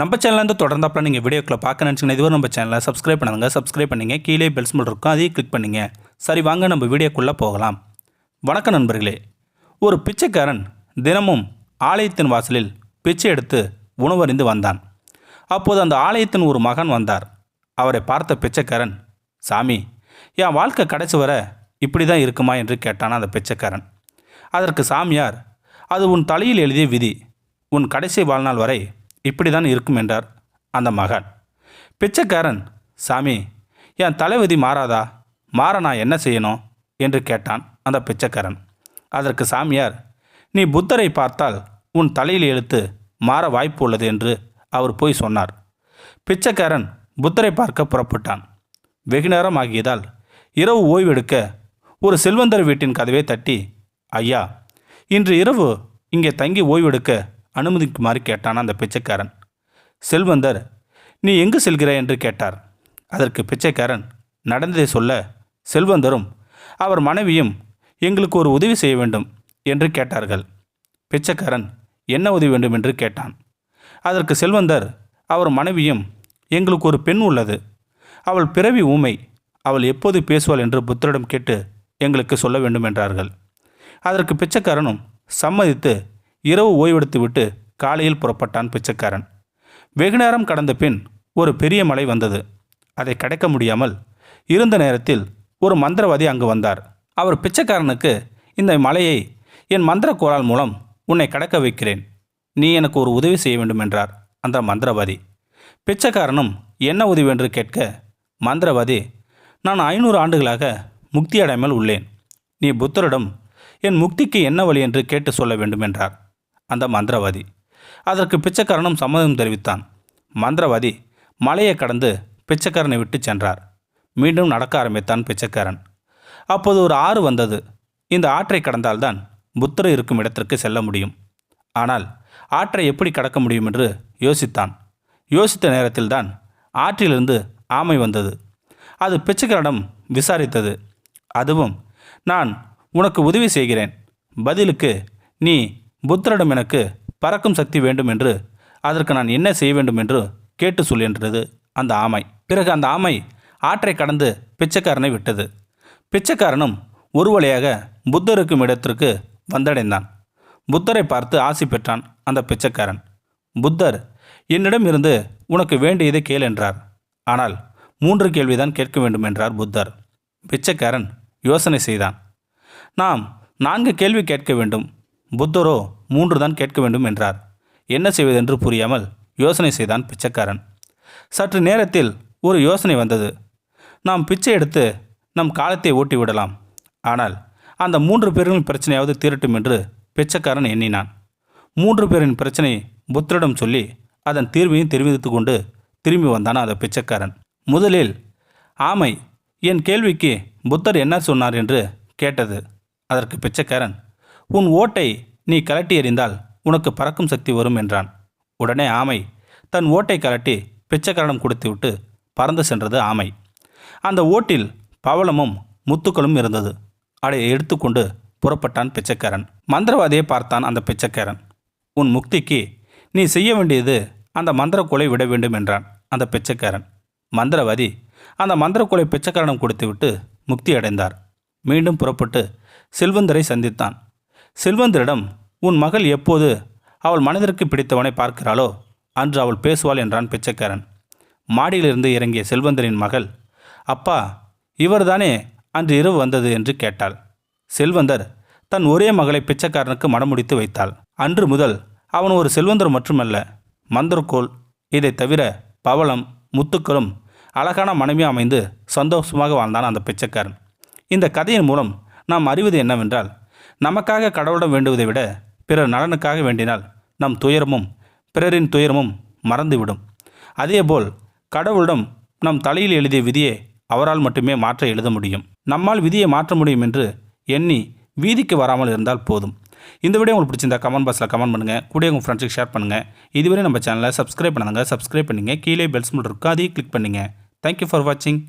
நம்ம சேனலேருந்து தொடர்ந்தாப்பில் நீங்கள் வீடியோக்களை பார்க்க நினச்சிங்கன்னா இதுவரை நம்ம சேனலை சப்ஸ்கிரைப் பண்ணுங்க சப்ஸ்கிரைப் பண்ணுங்க. கீழே பெல்ஸ் சிம்பிள் இருக்கும். அதையும் கிளிக் பண்ணுங்க. சரி வாங்க நம்ம வீடியோக்குள்ளே போகலாம். வணக்கம் நண்பர்களே. ஒரு பிச்சைக்காரன் தினமும் ஆலயத்தின் வாசலில் பிச்சை எடுத்து உணவறிந்து வந்தான். அப்போது அந்த ஆலயத்தின் ஒரு மகன் வந்தார். அவரை பார்த்த பிச்சைக்காரன் சாமி என் வாழ்க்கை கடைசி வர இப்படி தான் இருக்குமா? என்று கேட்டான் அந்த பிச்சைக்காரன். அதற்கு சாமியார் அது உன் தலையில் எழுதிய விதி. உன் கடைசி வாழ்நாள் வரை இப்படி தான் இருக்கும் என்றார் அந்த மகன். பிச்சைக்காரன் சாமி என் தலைவிதி மாறாதா? மாற நான் என்ன செய்யணும்? என்று கேட்டான் அந்த பிச்சைக்காரன். அதற்கு சாமியார் நீ புத்தரை பார்த்தால் உன் தலையில் எழுத்து மாற வாய்ப்பு உள்ளது என்று அவர் போய் சொன்னார். பிச்சைக்காரன் புத்தரை பார்க்க புறப்பட்டான். வெகு நேரம் ஆகியதால் இரவு ஓய்வெடுக்க ஒரு செல்வந்தர் வீட்டின் கதவை தட்டி ஐயா இன்று இரவு இங்கே தங்கி ஓய்வெடுக்க அனுமதிக்குமாறு கேட்டான் அந்த பிச்சைக்காரன். செல்வந்தர் நீ எங்கு செல்கிறாய்? என்று கேட்டார். அதற்கு பிச்சைக்காரன் நடந்ததை சொல்ல செல்வந்தரும் அவர் மனைவியும் எங்களுக்கு ஒரு உதவி செய்ய வேண்டும் என்று கேட்டார்கள். பிச்சைக்காரன் என்ன உதவி வேண்டும்? என்று கேட்டான். அதற்கு செல்வந்தர் அவர் மனைவியும் எங்களுக்கு ஒரு பெண் உள்ளது. அவள் பிறவி ஊமை. அவள் எப்போது பேசுவாள்? என்று புத்தரிடம் கேட்டு எங்களுக்கு சொல்ல வேண்டும் என்றார்கள். அதற்கு பிச்சைக்காரனும் சம்மதித்து இரவு ஓய்வெடுத்துவிட்டு காலையில் புறப்பட்டான் பிச்சைக்காரன். வெகு நேரம் கடந்த பின் ஒரு பெரிய மலை வந்தது. அதை கடக்க முடியாமல் இருந்த நேரத்தில் ஒரு மந்திரவாதி அங்கு வந்தார். அவர் பிச்சைக்காரனுக்கு இந்த மலையை என் மந்திர கோளால் மூலம் உன்னை கடக்க வைக்கிறேன். நீ எனக்கு ஒரு உதவி செய்ய வேண்டும் என்றார் அந்த மந்திரவாதி. பிச்சைக்காரனும் என்ன உதவி என்று கேட்க மந்திரவாதி நான் ஐநூறு ஆண்டுகளாக முக்தி அடையாமல் உள்ளேன். நீ புத்தரிடம் என் முக்திக்கு என்ன வழி என்று கேட்டு சொல்ல வேண்டும் என்றார். அந்த மந்திரவாதி. அதற்கு பிச்சைக்காரனும் சம்மதம் தெரிவித்தான். மந்திரவாதி மலையை கடந்து பிச்சைக்காரனை விட்டு சென்றார். மீண்டும் நடக்க ஆரம்பித்தான் பிச்சைக்காரன். அப்போது ஒரு ஆறு வந்தது. இந்த ஆற்றை கடந்தால்தான் புத்தர் இருக்கும் இடத்திற்கு செல்ல முடியும். ஆனால் ஆற்றை எப்படி கடக்க முடியும் என்று யோசித்தான். யோசித்த நேரத்தில்தான் ஆற்றிலிருந்து ஆமை வந்தது. அது பிச்சைக்காரனிடம் விசாரித்தது. அதுவும் நான் உனக்கு உதவி செய்கிறேன். பதிலுக்கு நீ புத்தரிடம் எனக்கு பறக்கும் சக்தி வேண்டும் என்று அதற்கு நான் என்ன செய்ய வேண்டும் என்று கேட்டு சொல் என்றது அந்த ஆமை. பிறகு அந்த ஆமை ஆற்றை கடந்து பிச்சைக்காரனை விட்டது. பிச்சைக்காரனும் ஒரு வழியாக புத்தர் இருக்கும் இடத்திற்கு வந்தடைந்தான். புத்தரை பார்த்து ஆசி பெற்றான் அந்த பிச்சைக்காரன். புத்தர் என்னிடம் இருந்து உனக்கு வேண்டியதை கேள் என்றார். ஆனால் மூன்று கேள்விதான் கேட்க வேண்டும் என்றார் புத்தர். பிச்சைக்காரன் யோசனை செய்தான். நாம் நான்கு கேள்வி கேட்க வேண்டும். புத்தரோ மூன்று தான் கேட்க வேண்டும் என்றார். என்ன செய்வதென்று புரியாமல் யோசனை செய்தான் பிச்சைக்காரன். சற்று நேரத்தில் ஒரு யோசனை வந்தது. நாம் பிச்சை எடுத்து நம் காலத்தை ஓட்டி விடலாம். ஆனால் அந்த மூன்று பேர்களின் பிரச்சனையாவது தீரட்டும் என்று பிச்சைக்காரன் எண்ணினான். மூன்று பேரின் பிரச்சனை புத்தரிடம் சொல்லி அதன் தீர்வையும் தெரிவித்து கொண்டு திரும்பி வந்தான் அந்த பிச்சைக்காரன். முதலில் ஆமை என் கேள்விக்கு புத்தர் என்ன சொன்னார்? என்று கேட்டது. அதற்கு பிச்சைக்காரன் உன் ஓட்டை நீ கலட்டி எறிந்தால் உனக்கு பறக்கும் சக்தி வரும் என்றான். உடனே ஆமை தன் ஓட்டை கலட்டி பிச்சைக்காரனிடம் கொடுத்துவிட்டு பறந்து சென்றது ஆமை. அந்த ஓட்டில் பவளமும் முத்துக்களும் இருந்தது. அதை எடுத்துக்கொண்டு புறப்பட்டான் பிச்சைக்காரன். மந்திரவாதியை பார்த்தான் அந்த பிச்சைக்காரன். உன் முக்திக்கு நீ செய்ய வேண்டியது அந்த மந்திரக்கோலை விட வேண்டும் என்றான் அந்த பிச்சைக்காரன். மந்திரவாதி அந்த மந்திரக்கோலை பிச்சைக்காரனம் கொடுத்துவிட்டு முக்தி அடைந்தார். மீண்டும் புறப்பட்டு செல்வந்தரை சந்தித்தான். செல்வந்தரிடம் உன் மகள் எப்போது அவள் மனதிற்கு பிடித்தவனை பார்க்கிறாளோ அன்று அவள் பேசுவாள் என்றான் பிச்சைக்காரன். மாடியிலிருந்து இறங்கிய செல்வந்தரின் மகள் அப்பா இவர்தானே அன்று இரவு வந்தது என்று கேட்டாள். செல்வந்தர் தன் ஒரே மகளை பிச்சைக்காரனுக்கு மணமுடித்து வைத்தாள். அன்று முதல் அவன் ஒரு செல்வந்தர் மட்டுமல்ல மந்தர்கோல் இதை தவிர பவளம் முத்துக்களும் அழகான மனைவி அமைந்து சந்தோஷமாக வாழ்ந்தான் அந்த பிச்சைக்காரன். இந்த கதையின் மூலம் நாம் அறிவது என்னவென்றால் நமக்காக கடவுளிடம் வேண்டுவதை விட பிறர் நலனுக்காக வேண்டினால் நம் துயரமும் பிறரின் துயரமும் மறந்துவிடும். அதேபோல் கடவுளிடம் நம் தலையில் எழுதிய விதியை அவரால் மட்டுமே மாற்ற எழுத முடியும். நம்மால் விதியை மாற்ற முடியும் என்று எண்ணி வீதிக்கு வராமல் இருந்தால் போதும். இந்த வீடியோ உங்களுக்கு பிடிச்சிருந்தா கமெண்ட் பாக்ஸில் கமெண்ட் பண்ணுங்கள் கூட உங்கள் ஃப்ரெண்ட்ஸுக்கு ஷேர் பண்ணுங்கள் இதுவரை நம்ம சேனலை சப்ஸ்கிரைப் பண்ணுங்கள் சப்ஸ்கிரைப் பண்ணுங்கள் கீழே பெல்ஸ் மட்டும் இருக்கும் அதையும் கிளிக் பண்ணுங்கள் தேங்க்யூ ஃபார் வாட்சிங்